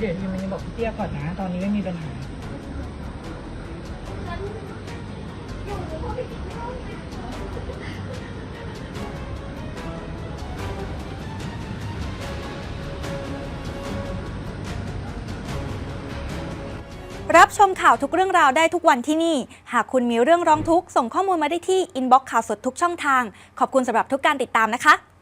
เดี๋ยวทีมันจะบอกพี่เตี้ยก่อนนะ ตอนนี้ไม่มีปัญหารับชมข่าวทุกเรื่องราวได้ทุกวันที่นี่ หากคุณมีเรื่องร้องทุกข์ส่งข้อมูลมาได้ที่อินบ็อกซ์ข่าวสดทุกช่องทาง ขอบคุณสำหรับทุกการติดตามนะคะ